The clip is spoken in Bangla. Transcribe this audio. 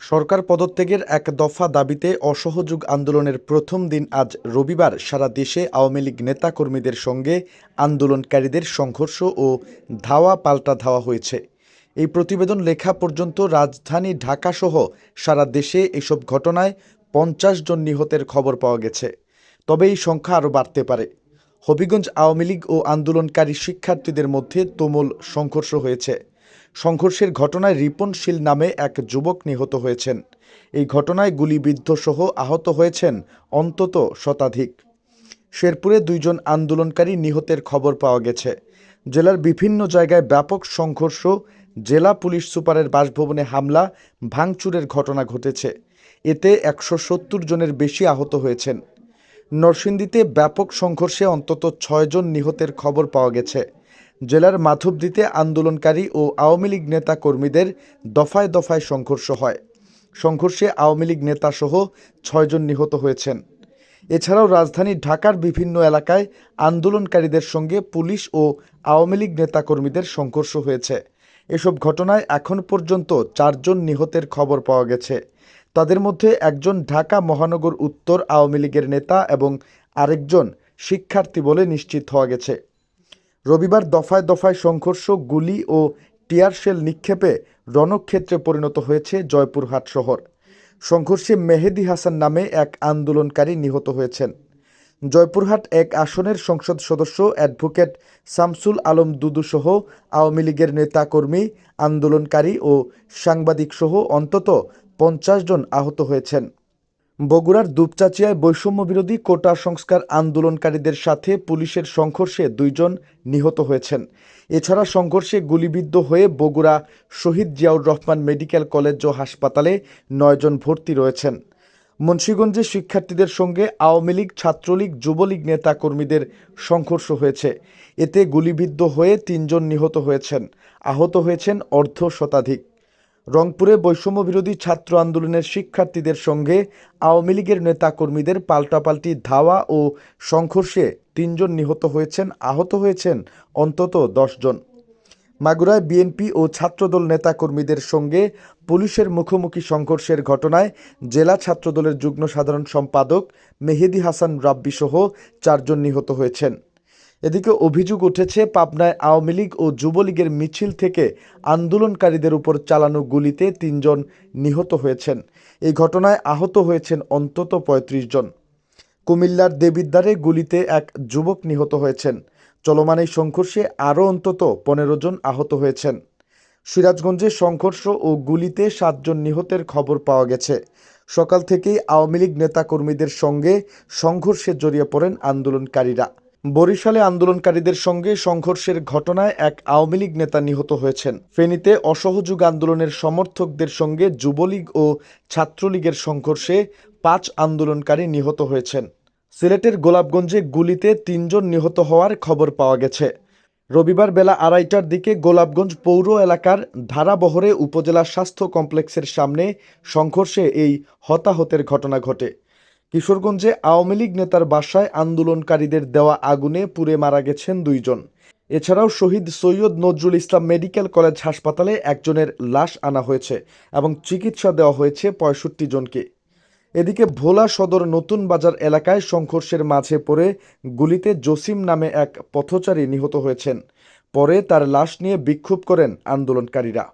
সরকার পদত্যাগের এক দফা দাবিতে অসহযোগ আন্দোলনের প্রথম দিন আজ রবিবার সারা দেশে আওয়ামী লীগ নেতাকর্মীদের সঙ্গে আন্দোলনকারীদের সংঘর্ষ ও ধাওয়া পাল্টা ধাওয়া হয়েছে। এই প্রতিবেদন লেখা পর্যন্ত রাজধানী ঢাকাসহ সারা দেশে এসব ঘটনায় পঞ্চাশ জন নিহতের খবর পাওয়া গেছে। তবে এই সংখ্যা আরও বাড়তে পারে। হবিগঞ্জ আওয়ামী লীগ ও আন্দোলনকারী শিক্ষার্থীদের মধ্যে তুমুল সংঘর্ষ হয়েছে। সংঘর্ষের ঘটনায় রিপন শীল নামে এক যুবক নিহত হয়েছেন। এই ঘটনায় গুলিবিদ্ধ সহ আহত হয়েছেন অন্তত শতাধিক। শেরপুরে দুইজন আন্দোলনকারী নিহতের খবর পাওয়া গেছে। জেলার বিভিন্ন জায়গায় ব্যাপক সংঘর্ষ, জেলা পুলিশ সুপারের বাসভবনে হামলা, ভাঙচুরের ঘটনা ঘটেছে। এতে একশো সত্তর জনের বেশি আহত হয়েছেন। নরসিংদীতে ব্যাপক সংঘর্ষে অন্তত ছয়জন নিহতের খবর পাওয়া গেছে। জেলার মাধবদীতে আন্দোলনকারী ও আওয়ামী লীগ নেতা কর্মীদের দফায় দফায় সংঘর্ষ হয়। সংঘর্ষে আওয়ামী লীগ নেতাসহ ছয়জন নিহত হয়েছেন। এছাড়াও রাজধানী ঢাকার বিভিন্ন এলাকায় আন্দোলনকারীদের সঙ্গে পুলিশ ও আওয়ামী লীগ নেতাকর্মীদের সংঘর্ষ হয়েছে। এসব ঘটনায় এখন পর্যন্ত চারজন নিহতের খবর পাওয়া গেছে। তাদের মধ্যে একজন ঢাকা মহানগর উত্তর আওয়ামী লীগের নেতা এবং আরেকজন শিক্ষার্থী বলে নিশ্চিত হওয়া গেছে। রবিবার দফায় দফায় সংঘর্ষ, গুলি ও টিয়ারশেল নিক্ষেপে রণক্ষেত্রে পরিণত হয়েছে জয়পুরহাট শহর। সংঘর্ষে মেহেদি হাসান নামে এক আন্দোলনকারী নিহত হয়েছেন। জয়পুরহাট এক আসনের সংসদ সদস্য, অ্যাডভোকেট শামসুল আলম দুদু সহ আওয়ামী লীগের নেতাকর্মী, আন্দোলনকারী ও সাংবাদিকসহ অন্তত পঞ্চাশ জন আহত হয়েছেন। বগুড়ার দুপচাচিয়ায় বৈষম্য বিরোধী কোটা সংস্কার আন্দোলনকারীদের সাথে পুলিশের সংঘর্ষে দুইজন নিহত হয়েছেন। এছাড়া সংঘর্ষে গুলিবিদ্ধ হয়ে বগুড়া শহীদ জিয়াউর রহমান মেডিকেল কলেজ ও হাসপাতালে নয়জন ভর্তি রয়েছেন। মুন্সীগঞ্জে শিক্ষার্থীদের সঙ্গে আওয়ামী লীগ, ছাত্রলীগ, যুবলীগ নেতা কর্মীদের সংঘর্ষ হয়েছে। এতে গুলিবিদ্ধ হয়ে তিনজন নিহত হয়েছেন। আহত হয়েছেন অর্ধ শতাধিক। রংপুরে বৈষম্য বিরোধী ছাত্র আন্দোলনের শিক্ষার্থীদের সঙ্গে আওয়ামী লীগের নেতাকর্মীদের পাল্টাপাল্টি ধাওয়া ও সংঘর্ষে তিনজন নিহত হয়েছেন, আহত হয়েছেন অন্তত জন মাগুরায় বিএনপি ও ছাত্রদল নেতাকর্মীদের সঙ্গে পুলিশের মুখোমুখি সংঘর্ষের ঘটনায় জেলা ছাত্রদলের যুগ্ম সাধারণ সম্পাদক মেহেদি হাসান রাব্বিসহ চারজন নিহত হয়েছেন। এদিকে অভিযোগ উঠেছে, পাবনায় আওয়ামী লীগ ও যুবলীগের মিছিল থেকে আন্দোলনকারীদের উপর চালানো গুলিতে তিনজন নিহত হয়েছেন। এই ঘটনায় আহত হয়েছেন অন্তত ৩৫ জন। কুমিল্লার দেবিদ্বারে গুলিতে এক যুবক নিহত হয়েছেন। চলমান এই সংঘর্ষে আরও অন্তত পনেরো জন আহত হয়েছেন। সিরাজগঞ্জে সংঘর্ষ ও গুলিতে সাতজন নিহতের খবর পাওয়া গেছে। সকাল থেকেই আওয়ামী লীগ নেতাকর্মীদের সঙ্গে সংঘর্ষে জড়িয়ে পড়েন আন্দোলনকারীরা। বরিশালে আন্দোলনকারীদের সঙ্গে সংঘর্ষের ঘটনায় এক আওয়ামী লীগ নেতা নিহত হয়েছেন। ফেনীতে অসহযোগ আন্দোলনের সমর্থকদের সঙ্গে যুবলীগ ও ছাত্রলীগের সংঘর্ষে পাঁচ আন্দোলনকারী নিহত হয়েছেন। সিলেটের গোলাপগঞ্জে গুলিতে তিনজন নিহত হওয়ার খবর পাওয়া গেছে। রবিবার বেলা আড়াইটার দিকে গোলাপগঞ্জ পৌর এলাকার ধারাবহরে উপজেলা স্বাস্থ্য কমপ্লেক্সের সামনে সংঘর্ষে এই হতাহতের ঘটনা ঘটে। কিশোরগঞ্জে আওয়ামী লীগ নেতার বাসায় আন্দোলনকারীদের দেওয়া আগুনে পুড়ে মারা গেছেন দুইজন। এছাড়াও শহীদ সৈয়দ নজরুল ইসলাম মেডিকেল কলেজ হাসপাতালে একজনের লাশ আনা হয়েছে এবং চিকিৎসা দেওয়া হয়েছে পঁয়ষট্টি জনকে। এদিকে ভোলা সদর নতুন বাজার এলাকায় সংঘর্ষের মাঝে পড়ে গুলিতে জসিম নামে এক পথচারী নিহত হয়েছেন। পরে তার লাশ নিয়ে বিক্ষোভ করেন আন্দোলনকারীরা।